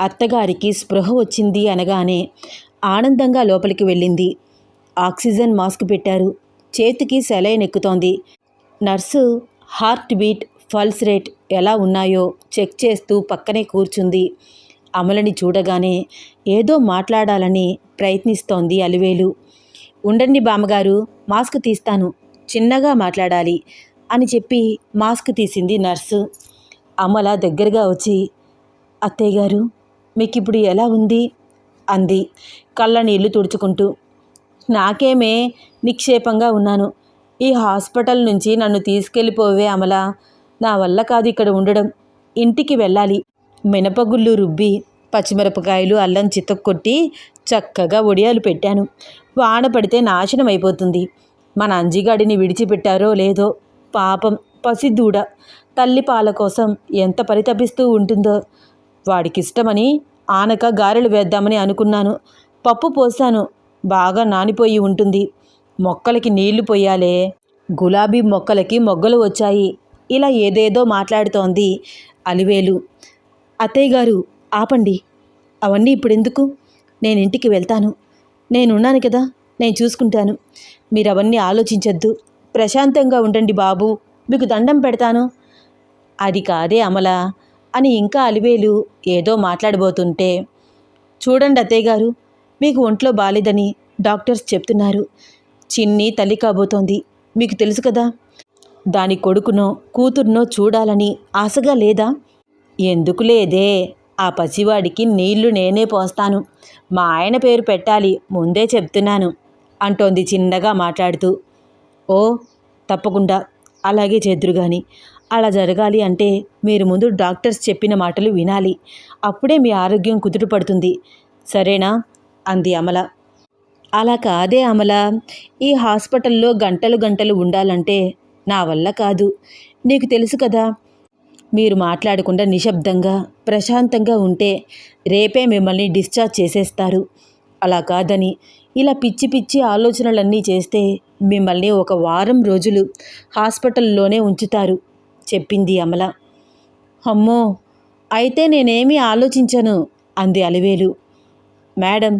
అత్తగారికి స్పృహ వచ్చింది అనగానే ఆనందంగా లోపలికి వెళ్ళింది. ఆక్సిజన్ మాస్క్ పెట్టారు. చేతికి saline ఎక్కుతోంది. Nurse heart beat pulse rate ఎలా ఉన్నాయో చెక్ చేస్తూ పక్కనే కూర్చుంది. అమలని చూడగానే ఏదో మాట్లాడాలని ప్రయత్నిస్తోంది అలివేలు. ఉండండి బామ్మగారు మాస్క్ తీస్తాను. చిన్నగా మాట్లాడాలి అని చెప్పి మాస్క్ తీసింది నర్సు. అమల దగ్గరగా వచ్చి అత్తయ్య గారు మీకు ఇప్పుడు ఎలా ఉంది? అంది. కళ్ళ నీళ్ళు తుడుచుకుంటూ. నాకేమే నిక్షేపంగా ఉన్నాను. ఈ హాస్పిటల్ నుంచి నన్ను తీసుకెళ్ళిపోవే అమల. నా వల్ల కాదు ఇక్కడ ఉండడం. ఇంటికి వెళ్ళాలి. మినపగుళ్ళు రుబ్బి పచ్చిమిరపకాయలు అల్లం చితక్కొట్టి చక్కగా ఒడియాలు పెట్టాను. వాన పడితే నాశనం అయిపోతుంది. మన అంజిగాడిని విడిచిపెట్టారో లేదో పాపం పసిదూడ. తల్లి పాల కోసం ఎంత పరితపిస్తూ ఉంటుందో. వాడికిష్టమని ఆనక గారెలు వేద్దామని అనుకున్నాను. పప్పు పోసాను బాగా నానిపోయి ఉంటుంది. మొక్కలకి నీళ్ళు పోయాలే. గులాబీ మొక్కలకి మొగ్గలు వచ్చాయి. ఇలా ఏదేదో మాట్లాడుతోంది అలివేలు. అత్తయ్య గారు ఆపండి. అవన్నీ ఇప్పుడెందుకు? నేను ఇంటికి వెళ్తాను. నేనున్నాను కదా? నేను చూసుకుంటాను. మీరు అవన్నీ ఆలోచించద్దు. ప్రశాంతంగా ఉండండి బాబు. మీకు దండం పెడతాను. అది కాదే అమల. అని ఇంకా అలివేలు ఏదో మాట్లాడబోతుంటే చూడండి అత్తయ్య గారు మీకు ఒంట్లో బాలేదని డాక్టర్స్ చెప్తున్నారు. చిన్ని తల్లి కాబోతోంది. మీకు తెలుసు కదా దాని కొడుకునో కూతుర్నో చూడాలని ఆశగా లేదా? ఎందుకు లేదే ఆ పసివాడికి నీళ్ళు నేనే పోస్తాను. మా ఆయన పేరు పెట్టాలి ముందే చెప్తున్నాను అంటోంది చిన్నగా మాట్లాడుతూ. ఓ తప్పకుండా అలాగే చేద్దురు కానీ అలా జరగాలి అంటే మీరు ముందు డాక్టర్స్ చెప్పిన మాటలు వినాలి. అప్పుడే మీ ఆరోగ్యం కుదుటపడుతుంది సరేనా? అంది అమల. అలా కాదే అమల. ఈ హాస్పిటల్లో గంటలు గంటలు ఉండాలంటే నా వల్ల కాదు. నీకు తెలుసు కదా మీరు మాట్లాడకుండా నిశ్శబ్దంగా ప్రశాంతంగా ఉంటే రేపే మిమ్మల్ని డిశ్చార్జ్ చేసేస్తారు. అలా కాదని ఇలా పిచ్చి పిచ్చి ఆలోచనలన్నీ చేస్తే మిమ్మల్ని ఒక వారం రోజులు హాస్పిటల్లోనే ఉంచుతారు. చెప్పింది అమల. అమ్మో అయితే నేనేమీ ఆలోచించను అంది అలివేలు. మేడం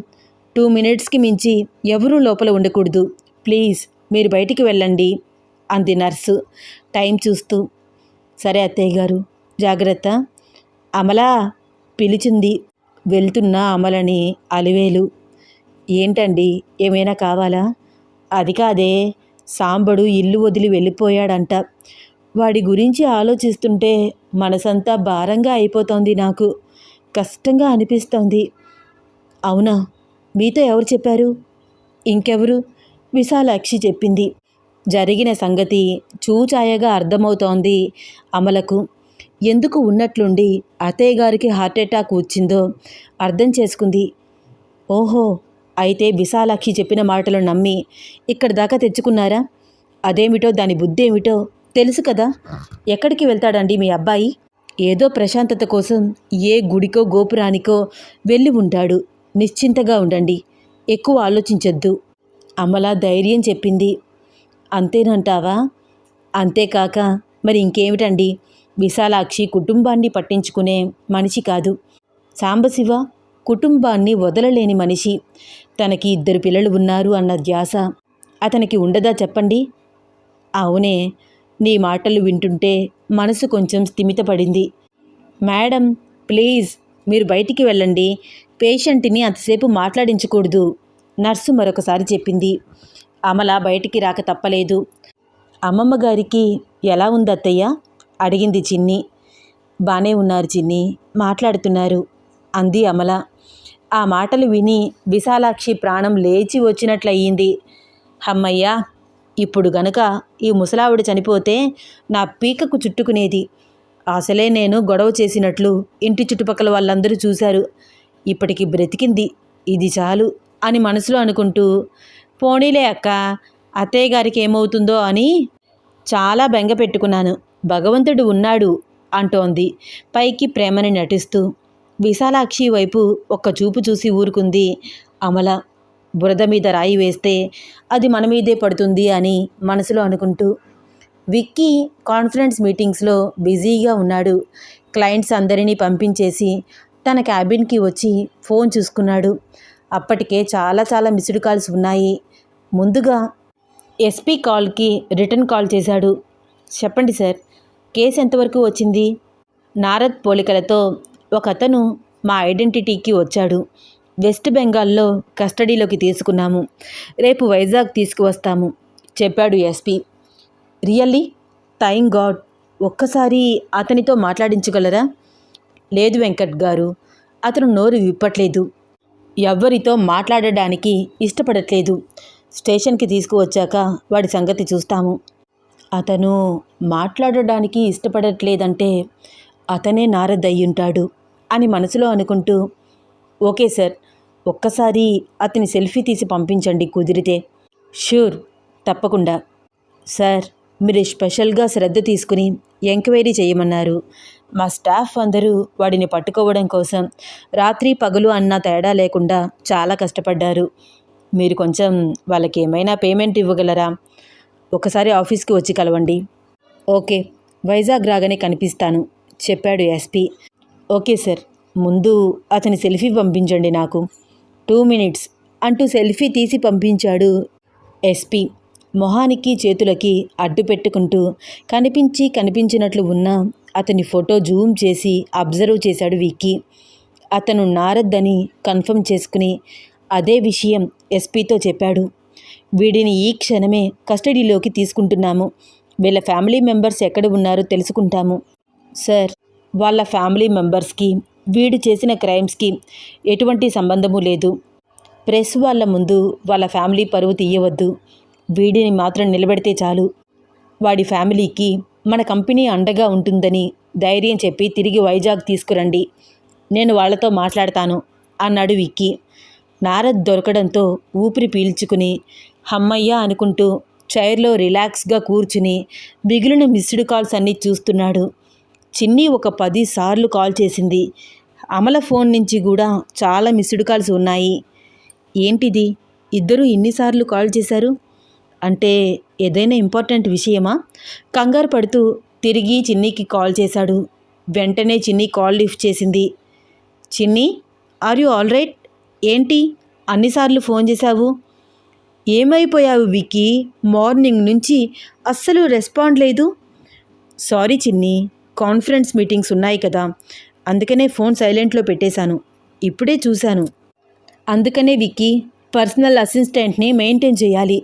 టూ మినిట్స్కి మించి ఎవరూ లోపల ఉండకూడదు. ప్లీజ్ మీరు బయటికి వెళ్ళండి అంది నర్సు. టైం చూస్తూ సరే అత్తయ్య గారు జాగ్రత్త. అమలా పిలిచింది. వెళ్తున్న అమలని అలివేలు. ఏంటండి ఏమైనా కావాలా? అది కాదే సాంబడు ఇల్లు వదిలి వెళ్ళిపోయాడంట. వాడి గురించి ఆలోచిస్తుంటే మనసంతా భారంగా అయిపోతోంది నాకు. కష్టంగా అనిపిస్తోంది. అవునా? మీతో ఎవరు చెప్పారు? ఇంకెవరు? విశాలాక్షి చెప్పింది. జరిగిన సంగతి చూచాయగా అర్థమవుతోంది అమలకు. ఎందుకు ఉన్నట్లుండి అత్తయ్య గారికి హార్ట్ అటాక్ వచ్చిందో అర్థం చేసుకుంది. ఓహో అయితే విశాలాక్షి చెప్పిన మాటలు నమ్మి ఇక్కడ దాకా తెచ్చుకున్నారా? అదేమిటో దాని బుద్ధి ఏమిటో తెలుసు కదా. ఎక్కడికి వెళ్తాడండి మీ అబ్బాయి? ఏదో ప్రశాంతత కోసం ఏ గుడికో గోపురానికో వెళ్ళి ఉంటాడు. నిశ్చింతగా ఉండండి. ఎక్కువ ఆలోచించొద్దు. అమల ధైర్యం చెప్పింది. అంతేనంటావా? అంతేకాక మరి ఇంకేమిటండి? విశాలాక్షి కుటుంబాన్ని పట్టించుకునే మనిషి కాదు. సాంబశివ కుటుంబాన్ని వదలలేని మనిషి. తనకి ఇద్దరు పిల్లలు ఉన్నారు అన్న ధ్యాస. అతనికి ఉండదా చెప్పండి? అవునే. నీ మాటలు వింటుంటే మనసు కొంచెం స్థిమితపడింది. మేడం ప్లీజ్ మీరు బయటికి వెళ్ళండి. పేషెంట్ని అంతసేపు మాట్లాడించకూడదు నర్సు మరొకసారి చెప్పింది. అమల బయటికి రాక తప్పలేదు. అమ్మమ్మ గారికి ఎలా ఉంది అత్తయ్య? అడిగింది చిన్ని. బానే ఉన్నారు చిన్ని మాట్లాడుతున్నారు అంది అమల. ఆ మాటలు విని విశాలాక్షి ప్రాణం లేచి వచ్చినట్లయింది. హమ్మయ్యా ఇప్పుడు గనక ఈ ముసలావిడ చనిపోతే నా పీకకు చుట్టుకునేది. అసలే నేను గొడవ చేసినట్లు ఇంటి చుట్టుపక్కల వాళ్ళందరూ చూశారు. ఇప్పటికి బ్రతికింది. ఇది చాలు అని మనసులో అనుకుంటూ పోనీలే అక్క అత్తయ్య గారికి ఏమవుతుందో అని చాలా బెంగ పెట్టుకున్నాను. భగవంతుడు ఉన్నాడు అంటోంది. పైకి ప్రేమని నటిస్తూ విశాలాక్షి వైపు ఒక్క చూపు చూసి ఊరుకుంది అమల. బురద మీద రాయి వేస్తే అది మన మీదే పడుతుంది అని మనసులో అనుకుంటూ విక్కీ కాన్ఫరెన్స్ మీటింగ్స్లో బిజీగా ఉన్నాడు. క్లయింట్స్ అందరినీ పంపించేసి తన క్యాబిన్కి వచ్చి ఫోన్ చూసుకున్నాడు. అప్పటికే చాలా చాలా మిస్డ్ కాల్స్ ఉన్నాయి. ముందుగా ఎస్పీ కాల్కి రిటర్న్ కాల్ చేశాడు. చెప్పండి సార్ కేసు ఎంతవరకు వచ్చింది? నారద్ పోలికలతో ఒక అతను మా ఐడెంటిటీకి వచ్చాడు. వెస్ట్ బెంగాల్లో కస్టడీలోకి తీసుకున్నాము. రేపు వైజాగ్ తీసుకువస్తాము చెప్పాడు ఎస్పీ. రియల్లీ? Thank God. ఒక్కసారి అతనితో మాట్లాడించగలరా? లేదు వెంకట్ గారు అతను నోరు విప్పట్లేదు. ఎవ్వరితో మాట్లాడడానికి ఇష్టపడట్లేదు. స్టేషన్కి తీసుకువచ్చాక వాడి సంగతి చూస్తాము. అతను మాట్లాడడానికి ఇష్టపడట్లేదంటే అతనే నారద్ అయ్యుంటాడు అని మనసులో అనుకుంటూ ఓకే సార్ ఒక్కసారి అతని సెల్ఫీ తీసి పంపించండి కుదిరితే. షూర్ తప్పకుండా. సార్ మీరు స్పెషల్గా శ్రద్ధ తీసుకుని ఎంక్వైరీ చేయమన్నారు. మా స్టాఫ్ అందరూ వాడిని పట్టుకోవడం కోసం రాత్రి పగలు అన్న తేడా లేకుండా చాలా కష్టపడ్డారు. మీరు కొంచెం వాళ్ళకి ఏమైనా పేమెంట్ ఇవ్వగలరా? ఒకసారి ఆఫీస్కి వచ్చి కలవండి. ఓకే వైజాగ్ రాగానే కనిపిస్తాను చెప్పాడు ఎస్పీ. Okay sir. ముందు అతని సెల్ఫీ పంపించండి నాకు. టూ మినిట్స్ అంటూ సెల్ఫీ తీసి పంపించాడు ఎస్పీ మొహానికి చేతులకి అడ్డు పెట్టుకుంటూ కనిపించి కనిపించినట్లు ఉన్న అతని ఫోటో జూమ్ చేసి అబ్జర్వ్ చేశాడు విక్కీ. అతను నారద్దని కన్ఫర్మ్ చేసుకుని అదే విషయం ఎస్పీతో చెప్పాడు. వీడిని ఈ క్షణమే కస్టడీలోకి తీసుకుంటున్నాము. వీళ్ళ ఫ్యామిలీ మెంబర్స్ ఎక్కడ ఉన్నారో తెలుసుకుంటాము. సార్ వాళ్ళ ఫ్యామిలీ మెంబర్స్కి వీడు చేసిన క్రైమ్స్కి ఎటువంటి సంబంధము లేదు. ప్రెస్ వాళ్ళ ముందు వాళ్ళ ఫ్యామిలీ పరువు తీయవద్దు. వీడిని మాత్రం నిలబెడితే చాలు. వాడి ఫ్యామిలీకి మన కంపెనీ అండగా ఉంటుందని ధైర్యం చెప్పి తిరిగి వైజాగ్ తీసుకురండి. నేను వాళ్ళతో మాట్లాడతాను అన్నాడు విక్కీ. నారద్ దొరకడంతో ఊపిరి పీల్చుకుని హమ్మయ్య అనుకుంటూ చైర్లో రిలాక్స్గా కూర్చుని మిగిలిన మిస్డ్ కాల్స్ అన్నీ చూస్తున్నాడు. చిన్ని ఒక పది సార్లు కాల్ చేసింది. అమల ఫోన్ నుంచి కూడా చాలా మిస్డ్ కాల్స్ ఉన్నాయి. ఏంటిది? ఇద్దరు ఇన్నిసార్లు కాల్ చేశారు? అంటే ఏదైనా ఇంపార్టెంట్ విషయమా? కంగారు పడుతూ తిరిగి చిన్నీకి కాల్ చేశాడు. వెంటనే చిన్ని కాల్ లిఫ్ట్ చేసింది. చిన్ని ఆర్ యు ఆల్ రైట్? ఏంటి? అన్నిసార్లు ఫోన్ చేశావు? ఏమైపోయావు విక్కీ? మార్నింగ్ నుంచి అస్సలు రెస్పాండ్ లేదు. సారీ చిన్ని కాన్ఫరెన్స్ మీటింగ్స్ ఉన్నాయి కదా. అందుకనే ఫోన్ సైలెంట్లో పెట్టేశాను. ఇప్పుడే చూశాను. అందుకనే విక్కీ పర్సనల్ అసిస్టెంట్ని మెయింటైన్ చేయాలి.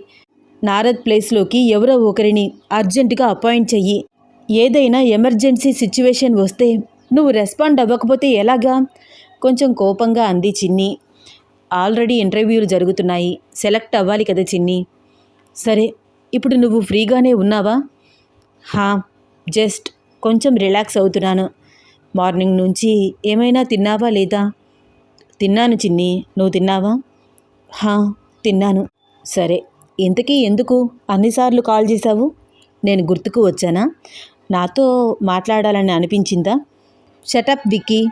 నారద్ ప్లేస్లోకి ఎవరో ఒకరిని అర్జెంటుగా అపాయింట్ చెయ్యి. ఏదైనా ఎమర్జెన్సీ సిచ్యువేషన్ వస్తే నువ్వు రెస్పాండ్ అవ్వకపోతే ఎలాగా? కొంచెం కోపంగా అంది చిన్ని. ఆల్రెడీ ఇంటర్వ్యూలు జరుగుతున్నాయి. సెలెక్ట్ అవ్వాలి కదా చిన్ని. సరే ఇప్పుడు నువ్వు ఫ్రీగానే ఉన్నావా? హా జస్ట్ కొంచెం రిలాక్స్ అవుతున్నాను. మార్నింగ్ నుంచి ఏమైనా తిన్నావా లేదా? తిన్నాను చిన్ని. నువ్వు తిన్నావా? హా తిన్నాను. సరే. ఇంతకీ ఎందుకు అన్నిసార్లు కాల్ చేశావు? నేను గుర్తుకు వచ్చానా? నాతో మాట్లాడాలని అనిపించిందా? షటప్ విక్కీ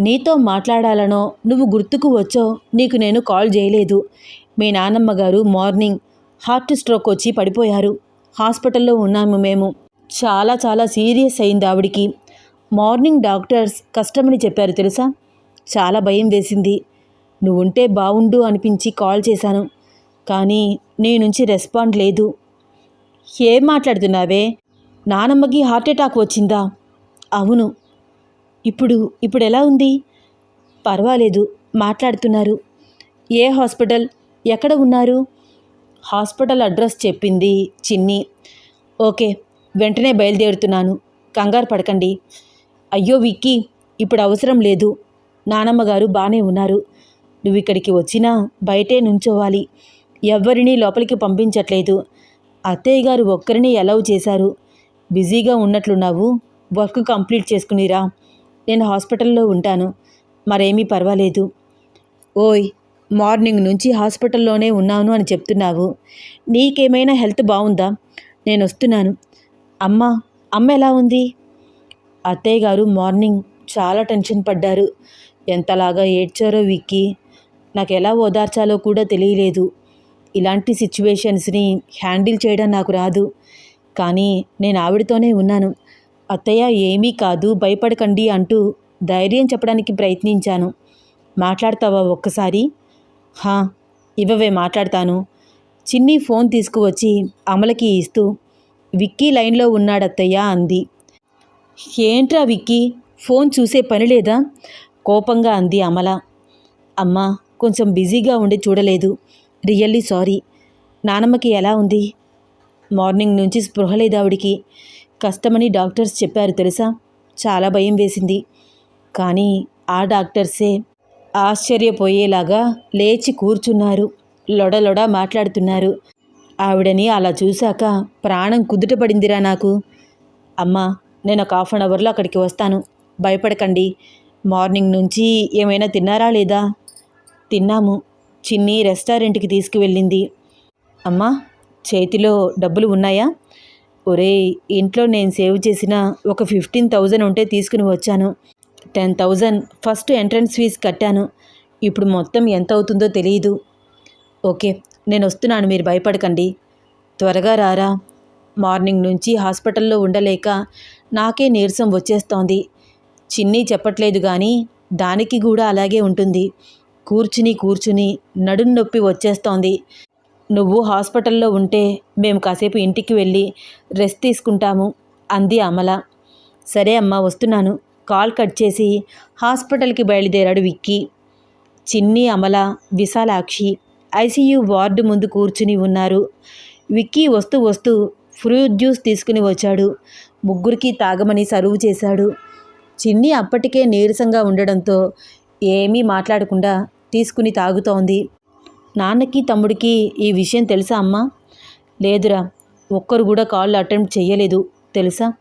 నీతో మాట్లాడాలనో నువ్వు గుర్తుకు వచ్చో నీకు నేను కాల్ చేయలేదు. మీ నానమ్మ గారు మార్నింగ్ హార్ట్ స్ట్రోక్ వచ్చి పడిపోయారు. హాస్పిటల్లో ఉన్నాము మేము. చాలా చాలా సీరియస్ అయింది ఆవిడికి. మార్నింగ్ డాక్టర్స్ కష్టమని చెప్పారు తెలుసా? చాలా భయం వేసింది. నువ్వు ఉంటే బావుండు అనిపించి కాల్ చేశాను. కానీ నీ నుంచి రెస్పాండ్ లేదు. ఏం మాట్లాడుతున్నావే? నానమ్మకి హార్ట్ అటాక్ వచ్చిందా? అవును. ఇప్పుడు ఇప్పుడు ఎలా ఉంది? పర్వాలేదు మాట్లాడుతున్నారు. ఏ హాస్పిటల్? ఎక్కడ ఉన్నారు? హాస్పిటల్ అడ్రస్ చెప్పింది చిన్ని. ఓకే వెంటనే బయలుదేరుతున్నాను. కంగారు పడకండి. అయ్యో విక్కీ ఇప్పుడు అవసరం లేదు. నానమ్మగారు బాగానే ఉన్నారు. నువ్వు ఇక్కడికి వచ్చినా బయటే నుంచోవాలి. ఎవ్వరినీ లోపలికి పంపించట్లేదు. అత్తయ్య గారు ఒక్కరిని అలౌ చేశారు. బిజీగా ఉన్నట్లున్నావు. Work complete చేసుకునిరా. నేను హాస్పిటల్లో ఉంటాను. మరేమీ పర్వాలేదు. ఓయ్ మార్నింగ్ నుంచి హాస్పిటల్లోనే ఉన్నాను అని చెప్తున్నావు. నీకేమైనా హెల్త్ బాగుందా నేను వస్తున్నాను. అమ్మ అమ్మ ఎలా ఉంది? అత్తయ్య గారు మార్నింగ్ చాలా టెన్షన్ పడ్డారు. ఎంతలాగా ఏడ్చారో విక్కి నాకు ఎలా ఓదార్చాలో కూడా తెలియలేదు. ఇలాంటి సిచ్యువేషన్స్ని హ్యాండిల్ చేయడం నాకు రాదు. కానీ నేను ఆవిడతోనే ఉన్నాను. అత్తయ్య ఏమీ కాదు భయపడకండి అంటూ ధైర్యం చెప్పడానికి ప్రయత్నించాను. మాట్లాడతావా ఒక్కసారి? హా ఇవ్వవే మాట్లాడతాను. చిన్ని ఫోన్ తీసుకువచ్చి అమలకి ఇస్తూ విక్కీ లైన్లో ఉన్నాడత్తయ్య అంది. ఏంట్రా విక్కీ? ఫోన్ చూసే పని లేదా? కోపంగా అంది అమల. అమ్మా కొంచెం బిజీగా ఉండి చూడలేదు. Really sorry. నానమ్మకి ఎలా ఉంది? మార్నింగ్ నుంచి స్పృహ లేదావిడికి కష్టమని డాక్టర్స్ చెప్పారు తెలుసా? చాలా భయం వేసింది. కానీ ఆ డాక్టర్సే ఆశ్చర్యపోయేలాగా లేచి కూర్చున్నారు. లొడలొడ మాట్లాడుతున్నారు. ఆవిడని అలా చూశాక ప్రాణం కుదుటపడిందిరా నాకు. అమ్మా నేను ఒక హాఫ్ అన్ అవర్లో అక్కడికి వస్తాను. భయపడకండి. మార్నింగ్ నుంచి ఏమైనా తిన్నారా లేదా? తిన్నాము. చిన్ని రెస్టారెంట్కి తీసుకువెళ్ళింది. అమ్మా చేతిలో డబ్బులు ఉన్నాయా? ఒరే ఇంట్లో నేను సేవ్ చేసిన ఒక ఫిఫ్టీన్ థౌజండ్ ఉంటే తీసుకుని వచ్చాను. Ten thousand first entrance fee కట్టాను. ఇప్పుడు మొత్తం ఎంత అవుతుందో తెలియదు. ఓకే నేను వస్తున్నాను. మీరు భయపడకండి. త్వరగా రారా? మార్నింగ్ నుంచి హాస్పిటల్లో ఉండలేక నాకే నీరసం వచ్చేస్తోంది. చిన్ని చెప్పట్లేదు కానీ దానికి కూడా అలాగే ఉంటుంది. కూర్చుని కూర్చుని నడుం నొప్పి వచ్చేస్తోంది. నువ్వు హాస్పిటల్లో ఉంటే మేము కాసేపు ఇంటికి వెళ్ళి రెస్ట్ తీసుకుంటాము అంది అమల. సరే అమ్మా వస్తున్నాను. కాల్ కట్ చేసి హాస్పిటల్కి బయలుదేరాడు విక్కీ. చిన్ని అమల విశాలాక్షి ఐసీయూ వార్డు ముందు కూర్చుని ఉన్నారు. విక్కీ వస్తూ వస్తూ ఫ్రూట్ జ్యూస్ తీసుకుని వచ్చాడు. ముగ్గురికి తాగమని సరువు చేశాడు. చిన్ని అప్పటికే నీరసంగా ఉండడంతో ఏమీ మాట్లాడకుండా తీసుకుని తాగుతోంది. నాన్నకి తమ్ముడికి ఈ విషయం తెలుసా అమ్మా? లేదురా ఒక్కరు కూడా కాల్ అటెంప్ట్ చేయలేదు తెలుసా?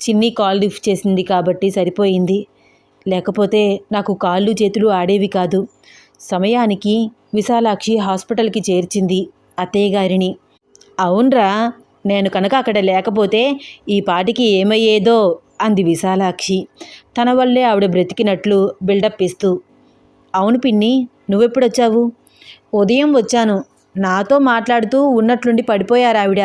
చిన్ని కాల్ లిఫ్ట్ చేసింది కాబట్టి సరిపోయింది. లేకపోతే నాకు కాళ్ళు చేతులు ఆడేవి కాదు. సమయానికి విశాలాక్షి హాస్పిటల్కి చేర్చింది అత్తయ్య గారిని. అవునరా నేను కనుక అక్కడ లేకపోతే ఈ పాటికి ఏమయ్యేదో అంది విశాలాక్షి. తన వల్లే ఆవిడ బ్రతికినట్లు బిల్డప్ ఇస్తూ అవును పిన్ని నువ్వెప్పుడొచ్చావు? ఉదయం వచ్చాను. నాతో మాట్లాడుతూ ఉన్నట్లుండి పడిపోయారు ఆవిడ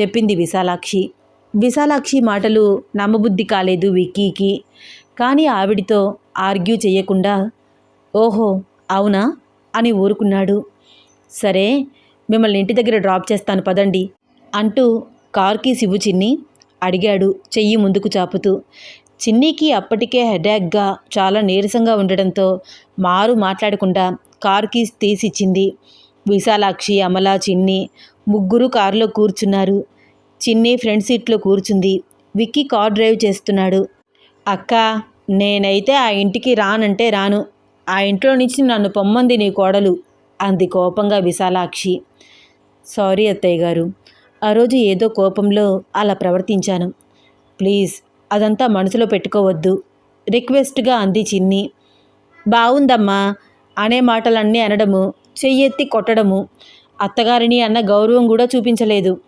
చెప్పింది విశాలాక్షి. విశాలాక్షి మాటలు నమ్మబుద్ధి కాలేదు విక్కీకి. కానీ ఆవిడితో ఆర్గ్యూ చేయకుండా ఓహో అవునా? అని ఊరుకున్నాడు. సరే మిమ్మల్ని ఇంటి దగ్గర డ్రాప్ చేస్తాను పదండి. అంటూ కార్కి శివు చిన్ని అడిగాడు చెయ్యి ముందుకు చాపుతూ. చిన్నీకి అప్పటికే హెడాక్గా చాలా నీరసంగా ఉండడంతో మారు మాట్లాడకుండా కార్ కీస్ తీసిచ్చింది. విశాలాక్షి అమల చిన్ని ముగ్గురు కారులో కూర్చున్నారు. చిన్ని ఫ్రంట్ సీట్లో కూర్చుంది. విక్కీ కార్ డ్రైవ్ చేస్తున్నాడు. అక్క నేనైతే ఆ ఇంటికి రానంటే రాను. ఆ ఇంట్లో నుంచి నన్ను పొమ్మంది నీ కోడలు అంది కోపంగా విశాలాక్షి. సారీ అత్తయ్య గారు. ఆ రోజు ఏదో కోపంలో అలా ప్రవర్తించాను. ప్లీజ్ అదంతా మనసులో పెట్టుకోవద్దు. రిక్వెస్ట్గా అంది చిన్ని. బాగుందమ్మా అనే మాటలన్నీ అనడము చెయ్యెత్తి కొట్టడము. అత్తగారిని అన్న గౌరవం కూడా చూపించలేదు.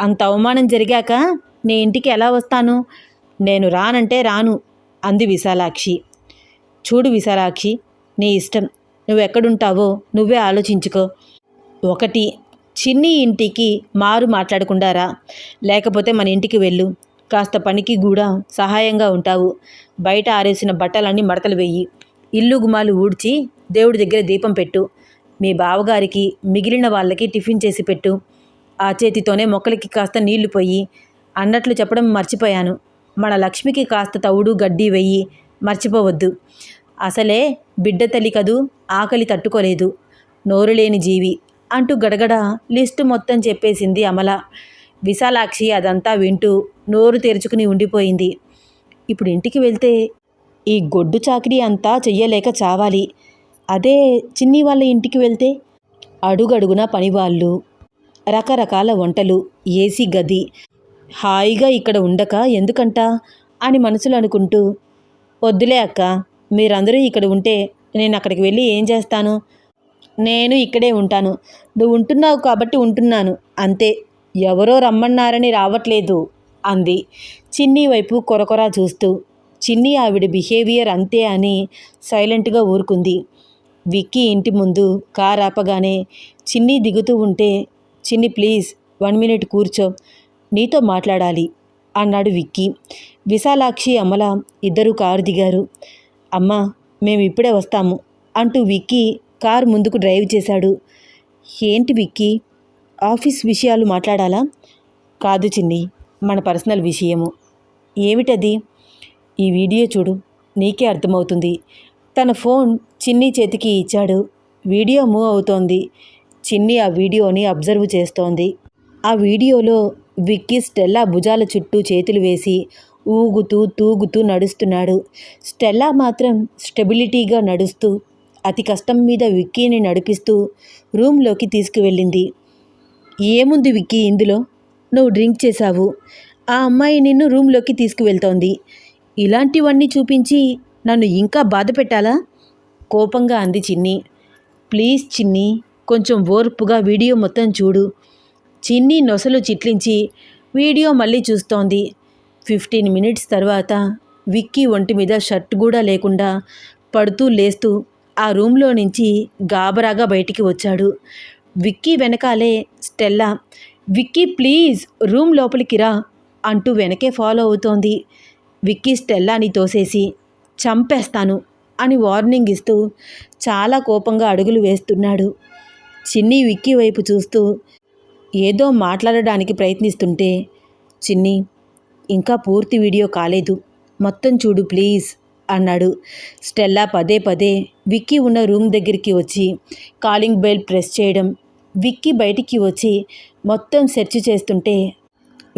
అంత అవమానం జరిగాక నీ ఇంటికి ఎలా వస్తాను? నేను రానంటే రాను అంది విశాలాక్షి. చూడు విశాలాక్షి నీ ఇష్టం. నువ్వు ఎక్కడుంటావో నువ్వే ఆలోచించుకో. ఒకటి చిన్ని ఇంటికి మారు మాట్లాడకుండా రా లేకపోతే మన ఇంటికి వెళ్ళు. కాస్త పనికి కూడా సహాయంగా ఉంటావు. బయట ఆరేసిన బట్టలన్నీ మడతలు వెయ్యి ఇల్లు గుమాలు ఊడ్చి దేవుడి దగ్గర దీపం పెట్టు. మీ బావగారికి మిగిలిన వాళ్ళకి టిఫిన్ చేసి పెట్టు. ఆ చేతితోనే మొక్కలకి కాస్త నీళ్ళు పోయి. అన్నట్లు చెప్పడం మర్చిపోయాను. మన లక్ష్మికి కాస్త తవుడు గడ్డి వెయ్యి మర్చిపోవద్దు. అసలే బిడ్డ తల్లి కదూ ఆకలి తట్టుకోలేదు. నోరు లేని జీవి. అంటూ గడగడ లిస్టు మొత్తం చెప్పేసింది అమల. విశాలాక్షి అదంతా వింటూ నోరు తెరుచుకుని ఉండిపోయింది. ఇప్పుడు ఇంటికి వెళ్తే ఈ గొడ్డు చాకరీ అంతా చెయ్యలేక చావాలి. అదే చిన్ని వాళ్ళ ఇంటికి వెళ్తే అడుగడుగున పనివాళ్ళు రకరకాల వంటలు ఏసీ గది హాయిగా ఇక్కడ ఉండక ఎందుకంట అని మనసులో అనుకుంటూ వద్దులే అక్క మీరందరూ ఇక్కడ ఉంటే నేను అక్కడికి వెళ్ళి ఏం చేస్తాను? నేను ఇక్కడే ఉంటాను. నువ్వు ఉంటున్నావు కాబట్టి ఉంటున్నాను. అంతే. ఎవరో రమ్మన్నారని రావట్లేదు అంది. చిన్ని వైపు కొరకొరా చూస్తూ చిన్ని ఆవిడ బిహేవియర్ అంతే అని సైలెంట్గా ఊరుకుంది. విక్కీ ఇంటి ముందు కార్ ఆపగానే చిన్ని దిగుతూ ఉంటే చిన్ని ప్లీజ్ వన్ మినిట్ కూర్చో నీతో మాట్లాడాలి అన్నాడు విక్కీ. విశాలాక్షి అమల ఇద్దరు కారు దిగారు. అమ్మా మేము ఇప్పుడే వస్తాము అంటూ విక్కీ కారు ముందుకు డ్రైవ్ చేశాడు. ఏంటి విక్కీ? ఆఫీస్ విషయాలు మాట్లాడాలా? కాదు చిన్ని మన పర్సనల్ విషయము. ఏమిటది? ఈ వీడియో చూడు నీకే అర్థమవుతుంది. తన ఫోన్ చిన్ని చేతికి ఇచ్చాడు. వీడియో మూవ్ అవుతోంది. చిన్ని ఆ వీడియోని అబ్జర్వ్ చేస్తోంది. ఆ వీడియోలో విక్కీ స్టెల్లా భుజాల చుట్టూ చేతులు వేసి ఊగుతూ తూగుతూ నడుస్తున్నాడు. స్టెల్లా మాత్రం స్టెబిలిటీగా నడుస్తూ అతి కష్టం మీద విక్కీని నడిపిస్తూ రూమ్లోకి తీసుకువెళ్ళింది. ఏముంది విక్కీ ఇందులో? నువ్వు డ్రింక్ చేశావు. ఆ అమ్మాయి నిన్ను రూమ్లోకి తీసుకువెళ్తోంది. ఇలాంటివన్నీ చూపించి నన్ను ఇంకా బాధ పెట్టాలా? కోపంగా అంది చిన్ని. ప్లీజ్ చిన్ని కొంచెం ఓర్పుగా వీడియో మొత్తం చూడు. చిన్ని నొసలు చిట్లించి వీడియో మళ్ళీ చూస్తోంది. ఫిఫ్టీన్ మినిట్స్ తర్వాత విక్కీ ఒంటి మీద షర్ట్ కూడా లేకుండా పడుతూ లేస్తూ ఆ రూమ్లో నుంచి గాబరాగా బయటికి వచ్చాడు. విక్కీ వెనకాలే స్టెల్లా విక్కీ ప్లీజ్ రూమ్ లోపలికి రా అంటూ వెనకే ఫాలో అవుతోంది. విక్కీ స్టెల్లాని తోసేసి చంపేస్తాను అని వార్నింగ్ ఇస్తూ చాలా కోపంగా అడుగులు వేస్తున్నాడు. చిన్ని విక్కీ వైపు చూస్తూ ఏదో మాట్లాడడానికి ప్రయత్నిస్తుంటే చిన్ని ఇంకా పూర్తి వీడియో కాలేదు. మొత్తం చూడు ప్లీజ్ అన్నాడు. స్టెల్లా పదే పదే విక్కీ ఉన్న రూమ్ దగ్గరికి వచ్చి కాలింగ్ బెల్ ప్రెస్ చేయడం విక్కీ బయటికి వచ్చి మొత్తం సెర్చ్ చేస్తుంటే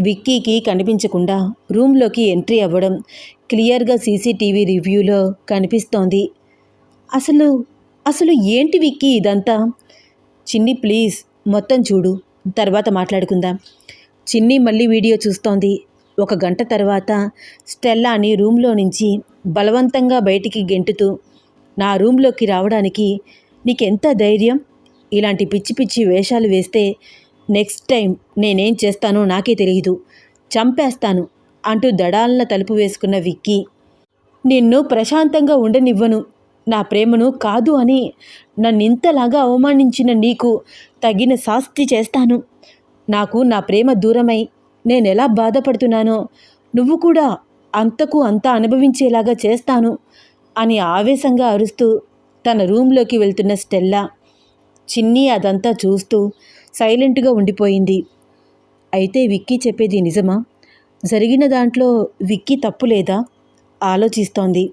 విక్కీకి కనిపించకుండా రూమ్లోకి ఎంట్రీ అవ్వడం క్లియర్గా సీసీటీవీ రివ్యూలో కనిపిస్తోంది. అసలు అసలు ఏంటి విక్కీ ఇదంతా? చిన్ని ప్లీజ్ మొత్తం చూడు తర్వాత మాట్లాడుకుందాం. చిన్ని మళ్ళీ వీడియో చూస్తోంది. ఒక గంట తర్వాత స్టెల్లాని రూమ్లో నుంచి బలవంతంగా బయటికి గెంటుతూ నా రూమ్లోకి రావడానికి నీకెంత ధైర్యం? ఇలాంటి పిచ్చి పిచ్చి వేషాలు వేస్తే నెక్స్ట్ టైం నేనేం చేస్తానో నాకే తెలియదు చంపేస్తాను అంటూ దడాలన తలుపు వేసుకున్న విక్కీ. నిన్ను ప్రశాంతంగా ఉండనివ్వను. నా ప్రేమను కాదు అని నన్నింతలాగా అవమానించిన నీకు తగిన శాస్తి చేస్తాను. నాకు నా ప్రేమ దూరమై నేను ఎలా బాధపడుతున్నానో నువ్వు కూడా అంతకు అంత అనుభవించేలాగా చేస్తాను అని ఆవేశంగా అరుస్తూ తన రూంలోకి వెళ్తున్న స్టెల్లా చిన్ని అదంతా చూస్తూ సైలెంట్గా ఉండిపోయింది. అయితే విక్కీ చెప్పేది నిజమా? జరిగిన దాంట్లో విక్కీ తప్పు లేదా? ఆలోచిస్తోంది.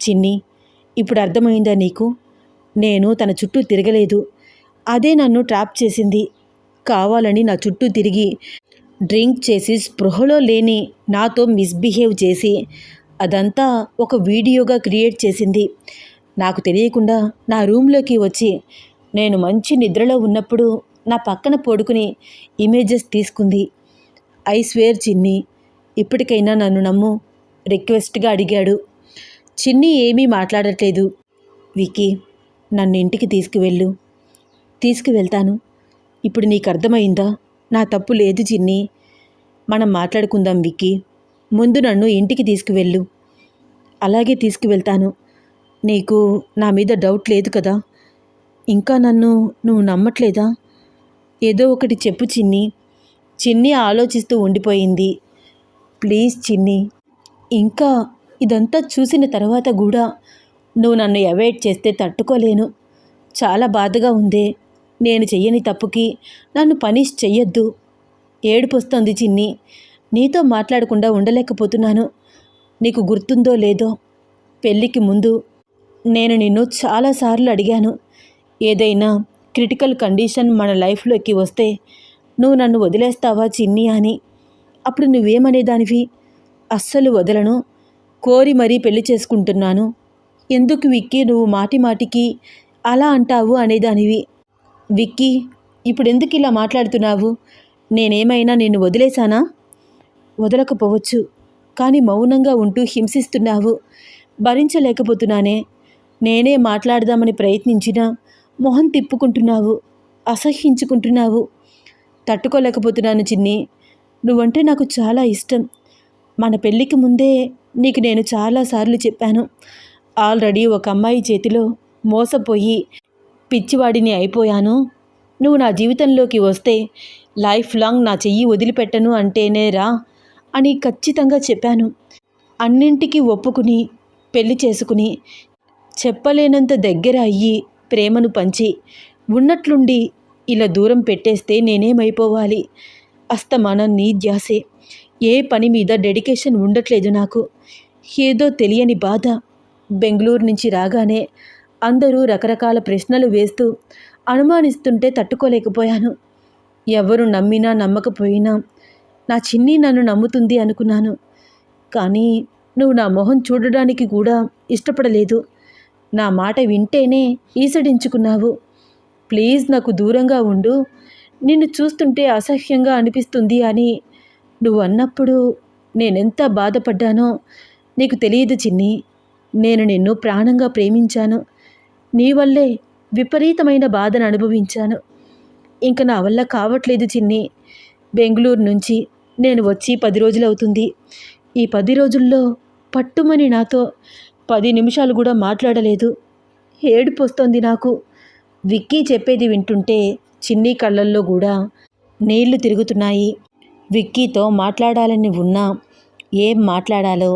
చిన్ని ఇప్పుడు అర్థమైందా నీకు? నేను తన చుట్టూ తిరగలేదు. అదే నన్ను ట్రాప్ చేసింది. కావాలని నా చుట్టూ తిరిగి డ్రింక్ చేసి స్పృహలో లేని నాతో మిస్బిహేవ్ చేసి అదంతా ఒక వీడియోగా క్రియేట్ చేసింది. నాకు తెలియకుండా నా రూమ్లోకి వచ్చి నేను మంచి నిద్రలో ఉన్నప్పుడు నా పక్కన పడుకుని ఇమేజెస్ తీసుకుంది. ఐ స్వేర్ చిన్ని ఇప్పటికైనా నన్ను నమ్ము రిక్వెస్ట్గా అడిగాడు. చిన్ని ఏమీ మాట్లాడట్లేదు. వికీ నన్ను ఇంటికి తీసుకువెళ్ళు. తీసుకువెళ్తాను. ఇప్పుడు నీకు అర్థమైందా? నా తప్పు లేదు చిన్ని. మనం మాట్లాడుకుందాం విక్కీ. ముందు నన్ను ఇంటికి తీసుకువెళ్ళు. అలాగే తీసుకువెళ్తాను. నీకు నా మీద డౌట్ లేదు కదా? ఇంకా నన్ను నువ్వు నమ్మట్లేదా? ఏదో ఒకటి చెప్పు చిన్ని. చిన్ని ఆలోచిస్తూ ఉండిపోయింది. ప్లీజ్ చిన్ని. ఇంకా ఇదంతా చూసిన తర్వాత కూడా నువ్వు నన్ను అవాయిడ్ చేస్తే తట్టుకోలేను. చాలా బాధగా ఉందే. నేను చెయ్యని తప్పుకి నన్ను పనిష్ చెయ్యొద్దు. ఏడుపు వస్తుంది చిన్ని. నీతో మాట్లాడకుండా ఉండలేకపోతున్నాను. నీకు గుర్తుందో లేదో పెళ్ళికి ముందు నేను నిన్ను చాలాసార్లు అడిగాను. ఏదైనా క్రిటికల్ కండిషన్ మన లైఫ్లోకి వస్తే నువ్వు నన్ను వదిలేస్తావా చిన్ని అని. అప్పుడు నువ్వేమనేదానివి? అస్సలు వదలను. కోరి మరీ పెళ్ళి చేసుకుంటున్నాను. ఎందుకు విక్కి నువ్వు మాటి మాటికి అలా అంటావు అనేదానివి. విక్కీ ఇప్పుడు ఎందుకు ఇలా మాట్లాడుతున్నావు? నేనేమైనా నిన్ను వదిలేశానా? వదలకపోవచ్చు కానీ మౌనంగా ఉంటూ హింసిస్తున్నావు. భరించలేకపోతున్నానే. నేనే మాట్లాడదామని ప్రయత్నించినా మొహం తిప్పుకుంటున్నావు అసహ్యించుకుంటున్నావు. తట్టుకోలేకపోతున్నాను చిన్ని. నువ్వంటే నాకు చాలా ఇష్టం. మన పెళ్ళికి ముందే నీకు నేను చాలాసార్లు చెప్పాను. ఆల్రెడీ ఒక అమ్మాయి చేతిలో మోసపోయి పిచ్చివాడిని అయిపోయాను. నువ్వు నా జీవితంలోకి వస్తే లైఫ్ లాంగ్ నా చెయ్యి వదిలిపెట్టను అంటేనే రా అని ఖచ్చితంగా చెప్పాను. అన్నింటికీ ఒప్పుకుని పెళ్ళి చేసుకుని చెప్పలేనంత దగ్గర అయ్యి ప్రేమను పంచి ఉన్నట్లుండి ఇలా దూరం పెట్టేస్తే నేనేమైపోవాలి? అస్తమానం నీ ధ్యాసే. ఏ పని మీద డెడికేషన్ ఉండట్లేదు నాకు. ఏదో తెలియని బాధ బెంగళూరు నుంచి రాగానే అందరూ రకరకాల ప్రశ్నలు వేస్తూ అనుమానిస్తుంటే తట్టుకోలేకపోయాను. ఎవరు నమ్మినా నమ్మకపోయినా నా చిన్ని నన్ను నమ్ముతుంది అనుకున్నాను. కానీ నువ్వు నా మొహం చూడడానికి కూడా ఇష్టపడలేదు. నా మాట వింటేనే ఈసడించుకున్నావు. ప్లీజ్ నాకు దూరంగా ఉండు. నిన్ను చూస్తుంటే అసహ్యంగా అనిపిస్తుంది అని నువ్వు అన్నప్పుడు నేనెంత బాధపడ్డానో నీకు తెలియదు చిన్ని. నేను నిన్ను ప్రాణంగా ప్రేమించాను. నీ వల్లే విపరీతమైన బాధను అనుభవించాను. ఇంక నా వల్ల కావట్లేదు చిన్ని. బెంగళూరు నుంచి నేను వచ్చి పది రోజులవుతుంది. ఈ పది రోజుల్లో పట్టుమని నాతో పది నిమిషాలు కూడా మాట్లాడలేదు. ఏడుపు వస్తోంది నాకు. విక్కీ చెప్పేది వింటుంటే చిన్ని కళ్ళల్లో కూడా నీళ్ళు తిరుగుతున్నాయి. విక్కీతో మాట్లాడాలని ఉన్నా ఏం మాట్లాడాలో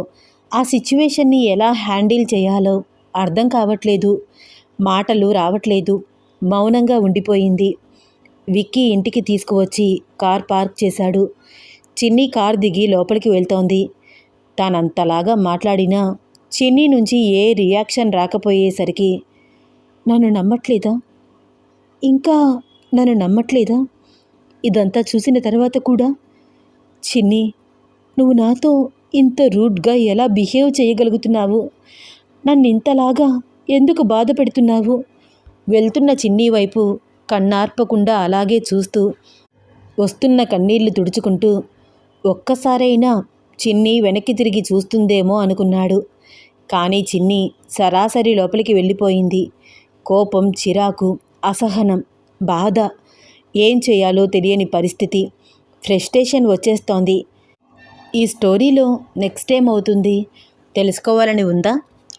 ఆ సిచ్యువేషన్ని ఎలా హ్యాండిల్ చేయాలో అర్థం కావట్లేదు. మాటలు రావట్లేదు. మౌనంగా ఉండిపోయింది. విక్కీ ఇంటికి తీసుకువచ్చి కార్ పార్క్ చేశాడు. చిన్ని కార్ దిగి లోపలికి వెళ్తోంది. తానంతలాగా మాట్లాడినా చిన్ని నుంచి ఏ రియాక్షన్ రాకపోయేసరికి నన్ను నమ్మట్లేదా? ఇంకా నన్ను నమ్మట్లేదా? ఇదంతా చూసిన తర్వాత కూడా? చిన్ని నువ్వు నాతో ఇంత రూడ్గా ఎలా బిహేవ్ చేయగలుగుతున్నావు? నన్ను ఇంతలాగా ఎందుకు బాధ పెడుతున్నావు వెళ్తున్న చిన్ని వైపు కన్నార్పకుండా అలాగే చూస్తూ వస్తున్న కన్నీళ్ళు తుడుచుకుంటూ ఒక్కసారైనా చిన్ని వెనక్కి తిరిగి చూస్తుందేమో అనుకున్నాడు. కానీ చిన్ని సరాసరి లోపలికి వెళ్ళిపోయింది. కోపం చిరాకు అసహనం బాధ ఏం చేయాలో తెలియని పరిస్థితి ఫ్రస్ట్రేషన్ వచ్చేస్తోంది. ఈ స్టోరీలో నెక్స్ట్ ఏమవుతుంది? తెలుసుకోవాలని ఉందా?